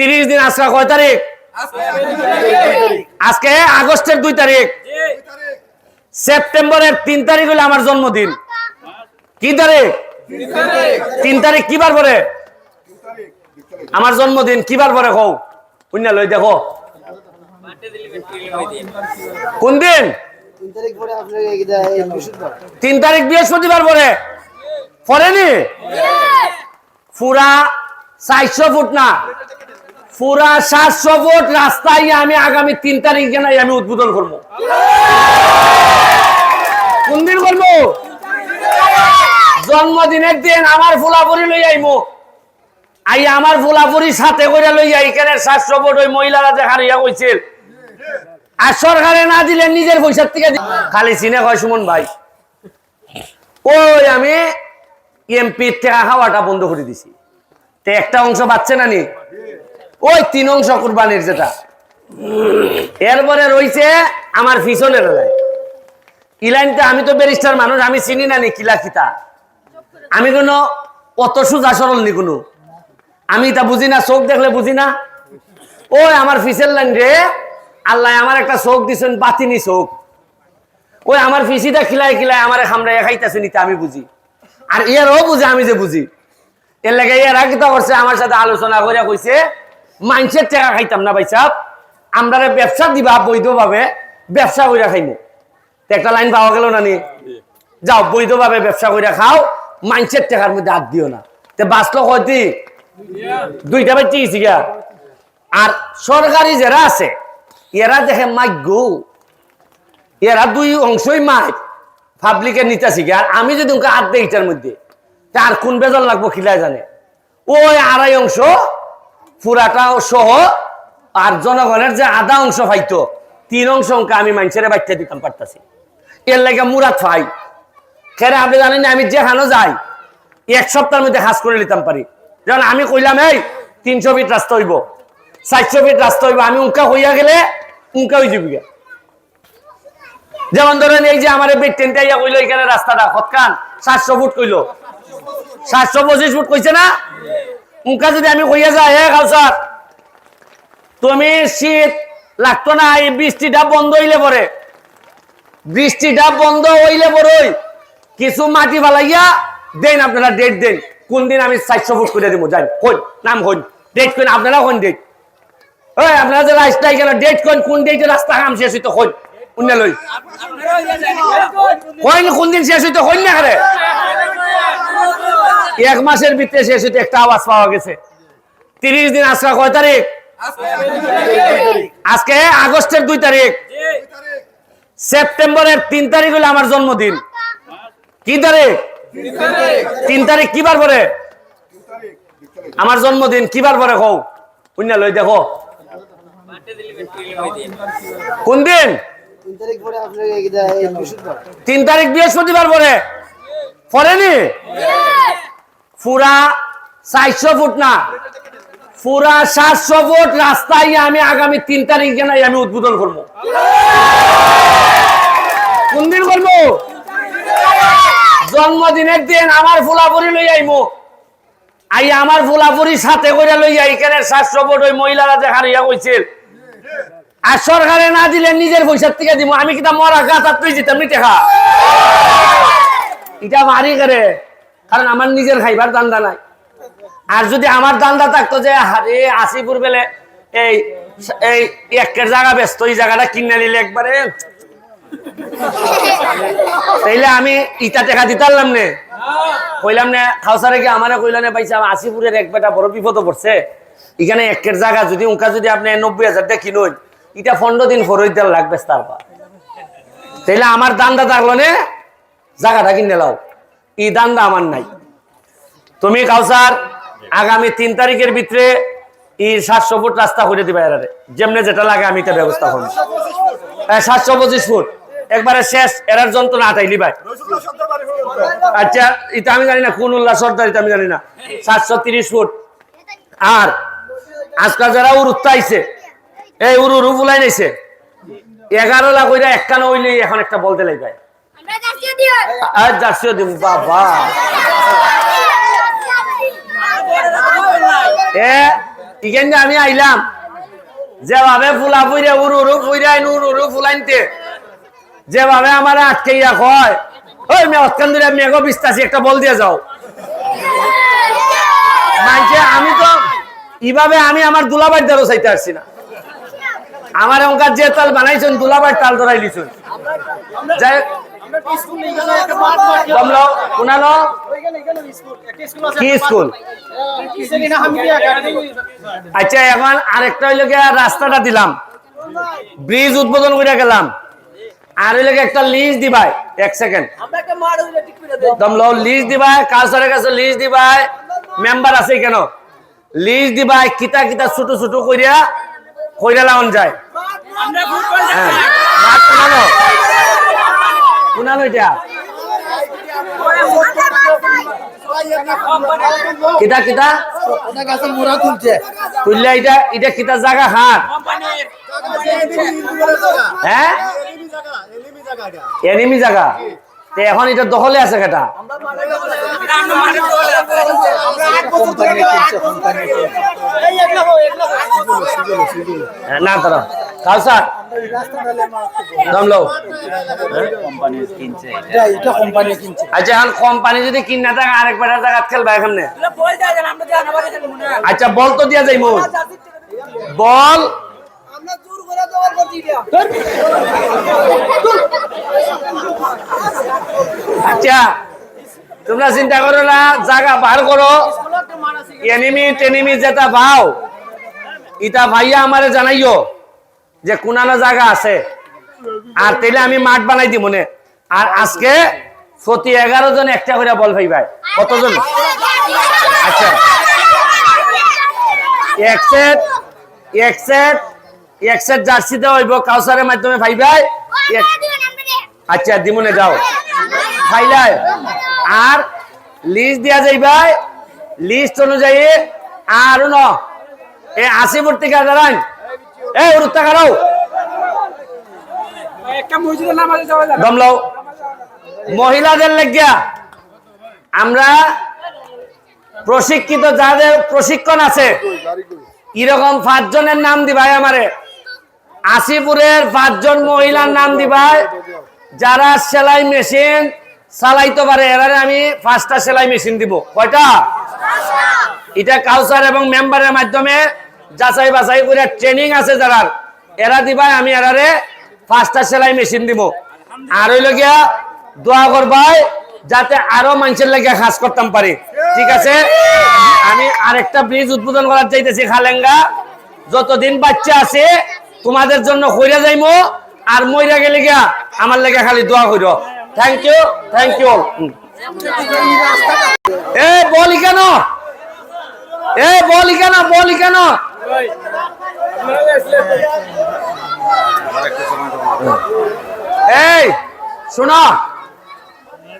তিরিশ দিন আজকে কয় তারিখ? আজকে আগস্টের দুই তারিখ। সেপ্টেম্বরের তিন তারিখ হলো আমার জন্মদিন। কি তারিখ? তিন তারিখ কি বার পরে? আমার জন্মদিন কি বার পরে কও? কুন্যা লই দেখো। কোন দিন? তিন তারিখ পরে বৃহস্পতিবার তিন তারিখ বৃহস্পতিবার পরে পরেনি পুরা চারশো ফুট না। পুরা সাতশো ফুট রাস্তায় আমি আগামী তিন তারিখ জানাই আমি উদ্বোধন করব। কোন দিন করব জন্মদিনের দিন আমার ফুলাপুরি লই আইমো। আই আমার ফুলাপুরি সাথে করে লই আই, এখানে সাতশো ফুট ওই মহিলারা যে হারিয়া কইছিল। আর সরকারে না দিলে নিজের পয়সার থেকে খালি চিনে কয়, সুমন ভাই, ওই আমি এমপির টাকা খাওয়াটা বন্ধ করে দিছি। তো একটা অংশ পাচ্ছে না নি? ওই তিন অংশ কুরবানির যেটা। এরপরে রইছে আমার পিছনের লাই ইলাইনটা আমি তো ব্যারিস্টার মানুষ, আমি চিনি না নি কিলা আমি কোনো অত সোজা সরল নি কোনো। আমি তা বুঝি না, চোখ দেখলে বুঝি না। ওই আমার ফিসের লাইন রে, আল্লাহ আমার একটা চোখ দিছেন, বাতিনি চোখ। ওই আমার ফিসিটা খিলাই খিলাই আমার খামড়াই খাইতেছে নিতে আমি বুঝি। আর এরও বুঝে, আমি যে বুঝি। এর লাগে এরা কিতা করছে আমার সাথে আলোচনা করে কইছে মাইন্সের টাকা খাইতাম না ভাই সাহেব আমরা ব্যবসা দিবা বৈধভাবে ব্যবসা করে খাইমু। একটা লাইন পাওয়া গেল না নি যাও বৈধভাবে ব্যবসা করে খাও মাইন্সের টাকার মধ্যে হাত দিও না। তে বাঁচলো কয়টি দুইটা বাচ্চা গেছি গা আর সরকারি যারা আছে এরা দেখে মাইক এরা দুই অংশই মাইক। পাবলিকের নিতেছি আর আমি যদি ওকে হাত দেই এটার মধ্যে তার কোন বেজাল লাগবো খিলাই জানে। ওই আড়াই অংশ পুরাটা সহ আর জনগণের যে আধা অংশ পাইতো, তিন অংশ অঙ্ক আমি মানুষের বাচ্চা দিতাম পারতাছি। এর লাগে মুরাদ ফাই খেরে আপনি জানেন আমি যেখানে যাই, এক সপ্তাহের মধ্যে হাজ করে নিতাম পারি। যেমন আমি কইলাম, এই, তিনশো ফিট রাস্তা হইব, চারশো ফিট রাস্তা হইব, আমি উঙ্কা হইয়া গেলে উঙ্কা হয়ে যাবি। যেমন ধরেন এই যে আমার বেড টেনটা ইয়া কইলো, এখানে রাস্তাটা, হতকান, সাতশো ফুট কইলো। সাতশো পঁচিশ ফুট কইছে না? উঙ্কা যদি আমি কইয়া যাই, হে খালসার তুমি শীত লাগতো না, এই বৃষ্টিটা বন্ধ হইলে পরে। বৃষ্টিটা বন্ধ হইলে পরই কিছু মাটি ফালাইয়া দেন আপনারা ডেট দেন। কোন দিন আমি চারশো ফুট করে দিব যাই কই নাম কই ডেট কইন, আপনারা কোন ডেট ওই আপনারা যে রাস্তায় গেল ডেট কইন, কোন ডেটে রাস্তা কাম শেষ হইতো কই লই। কইন, কোন দিন শেষ হইতো, কইন না এক মাসের ভিতরে শেষ হইতো একটা আওয়াজ পাওয়া গেছে। তিরিশ দিন আজকে কয় তারিখ? আজকে আগস্টের দুই তারিখ। সেপ্টেম্বরের তিন তারিখ হলো আমার জন্মদিন। কি তারিখ? তিন তারিখ কি বার পরে? আমার জন্মদিন কি বার পরে কও? কুন্যা লই দেখো। কোন দিন? তিন তারিখ পরে বৃহস্পতিবার বৃহস্পতিবার পরে। পরেনি? পুরা চারশো ফুট না। পুরা সাতশো ফুট রাস্তায় আমি আগামী তিন তারিখ জানাই আমি উদ্বোধন করব। কোন দিন করব? জন্মদিনের দিন আমার ফুলাপুরি লই আইমো। আই আমার ফুলাপুরি সাথে করে লই আই, এখানে সাতশো ফুট ওই মহিলারা যে হারিয়া কইছিল। আর সরকারে না দিলে নিজের পয়সার থেকে দিব আমি কিতা মরা গাছ আর তুই যেতাম নি টেকা? এটা মারি করে। কারণ আমার নিজের খাইবার দান্দা নাই। আর যদি আমার দান্দা থাকতো যে, আরে আসিপুর বেলে এই এই একের জায়গা ব্যস্ত এই জায়গাটা কিনে নিলে একবারে? আমি ইটা টেকা দিতারলাম নে। কইলাম নে খাওসারে কি আমারে কইলাম নে পাইছে আসিপুরের এক বেটা বড় বিপদ পড়ছে। এখানে একের জায়গা যদি, উনকা যদি আপনি নব্বই হাজার টাকা কিনুন এটা পনেরো দিন ফরই দেওয়ার লাগবে তারপর তাইলে আমার দান্দা থাকল নে, জায়গাটা কিনে লাও এই দান্দা আমার নাই। তুমি কাউসার, আগামী তিন তারিখের ভিতরে এই সাতশো ফুট রাস্তা করে দিবে এরারে। যেমনে যেটা লাগে আমি এটা ব্যবস্থা করব। সাতশো পঁচিশ ফুট। একবারে শেষ, এরার যন্ত্রণা আটাইলি ভাই আচ্ছা এটা আমি জানি না, কোন উল্লাস সর্দার এটা আমি জানি না। সাতশো তিরিশ ফুট। আর আজকাল যারা উরুত্তা আইছে এই উরু উরু বুলাই নাইছে এগারো লাখ ওইটা একখানা হইলে এখন একটা বলতে লাগবে। আমি আইলাম, যেভাবে ফুলা ফুইরে উরু উরু ফুইরাই উরু উরু ফুলাইনতে, যেভাবে আমার আটকাইয়া কয়, ওই মে অতকান মেঘো বিস্তাসি, একটা বল দিয়ে যাও। আমি তো এইভাবে আমি আমার দুলাবাই দ্বারও চাইতে আসছি না। আমার অঙ্কার যে তাল বানাইছেন দুলাবাই তাল ধরাই যাই কমলো কোনালো কি স্কুল? আচ্ছা এখন আরেকটা হইল রাস্তাটা দিলাম। ব্রিজ উদ্বোধন করে গেলাম। আর হইল একটা লিজ দিবাই এক সেকেন্ড দমলো লিজ দিবাই কালসারের কাছে লিজ দিবাই? মেম্বার আছে কেন? লিজ দিবাই কিতা কিতা ছোট ছোট কইরা কইরা লাউন যায় হ্যাঁ। এটা? কিতা কিতা? তুললে এটা এটা জায়গা হ্যাঁ এনিমি জায়গা তে এখন এটা দখলে আছে কেটা? না তারা কালসার দম লও। আচ্ছা এখন কোম্পানি যদি কিনা থাকে আরেক বেটা জায়গা খেলবা এখানে আচ্ছা বল তো দিয়া যাইমু বল। আচ্ছা তোমরা চিন্তা করো না জায়গা বার করো। এনিমি টেনিমি যেটা ভাও ইটা ভাইয়া আমারে জানাইও। যে কোনানো জায়গা আছে। আর তেলে আমি মাঠ বানাই দিব মনে আর আজকে প্রতি এগারো জন একটা করে বল ভাই ভাই কতজন? আচ্ছা। এক সেট এক সেট এক সেট জার্সি দেওয়া হইব কাউসারের মাধ্যমে ভাই ভাই আচ্ছা দিমনে যাও। ফাইলাই আর লিস্ট দিয়া যাইবাই লিস্ট অনুযায়ী আর ন এ আশি ফুট থেকে দাঁড়ান এ দমলাও মহিলাদের লেগিয়া আমরা প্রশিক্ষিত যাদের প্রশিক্ষণ আছে এরকম পাঁচজনের নাম দিবাই আমারে? আশিপুরের পাঁচজন মহিলার নাম দিবাই যারা সেলাই মেশিন চালাইতে পারে। এবারে আমি পাঁচটা সেলাই মেশিন দিব। কয়টা? এটা কাউসার এবং মেম্বারের মাধ্যমে যাচাই বাছাই করে ট্রেনিং আছে যারা এরা দিবাই, আমি এরারে পাঁচটা সেলাই মেশিন দিব আর হইল গিয়া দোয়া করবাই, যাতে আরও মানুষের লাগে কাজ করতাম পারি। ঠিক আছে? আমি আরেকটা ব্রিজ উদ্বোধন করার চাইতেছি খালেঙ্গা। যতদিন বাচ্চা আছে, তোমাদের জন্য কইরা যাইমো, আর মইরা গেলে গিয়া আমার লেগে খালি দোয়া কইর। থ্যাংক ইউ থ্যাংক ইউ এ, বলি কেন? এ, বলি কেন? বলি কেন? এই শোনো।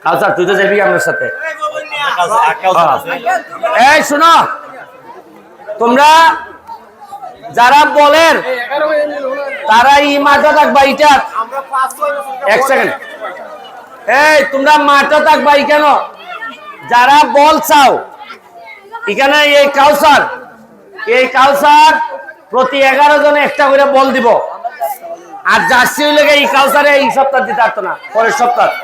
কালচার তুই তো যাবি আমার সাথে। এই শোনো। তোমরা যারা বলেন তারা ই মাঠে থাকবা ইটা এক সেকেন্ড। এই তোমরা মাঠে থাকবা কেন? যারা বল চাও এখানে এই কাউসার এই কালসার প্রতি এগারো জনে একটা করে বল দিব। আর জার্সি হইলে এই কালসারে এই সপ্তাহ দিতে পারতো না, পরের সপ্তাহ।